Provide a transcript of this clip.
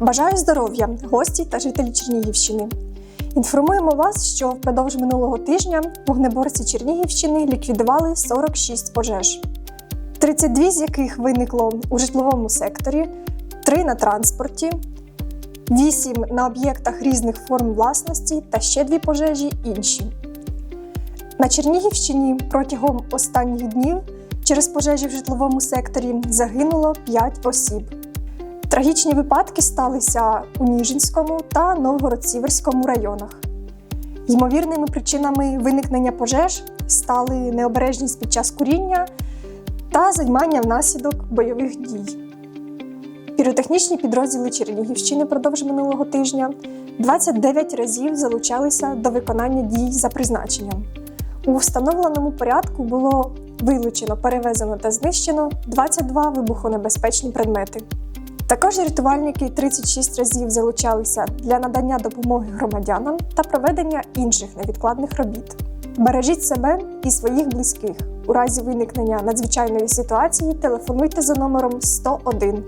Бажаю здоров'я, гості та жителі Чернігівщини. Інформуємо вас, що впродовж минулого тижня вогнеборці Чернігівщини ліквідували 46 пожеж, 32 з яких виникло у житловому секторі, 3 на транспорті, 8 на об'єктах різних форм власності та ще дві пожежі інші. На Чернігівщині протягом останніх днів через пожежі в житловому секторі загинуло 5 осіб. Трагічні випадки сталися у Ніжинському та Новгород-Сіверському районах. Ймовірними причинами виникнення пожеж стали необережність під час куріння та займання внаслідок бойових дій. Піротехнічні підрозділи Чернігівщини продовж минулого тижня 29 разів залучалися до виконання дій за призначенням. У встановленому порядку було вилучено, перевезено та знищено 22 вибухонебезпечні предмети. Також рятувальники 36 разів залучалися для надання допомоги громадянам та проведення інших невідкладних робіт. Бережіть себе і своїх близьких. У разі виникнення надзвичайної ситуації телефонуйте за номером 101.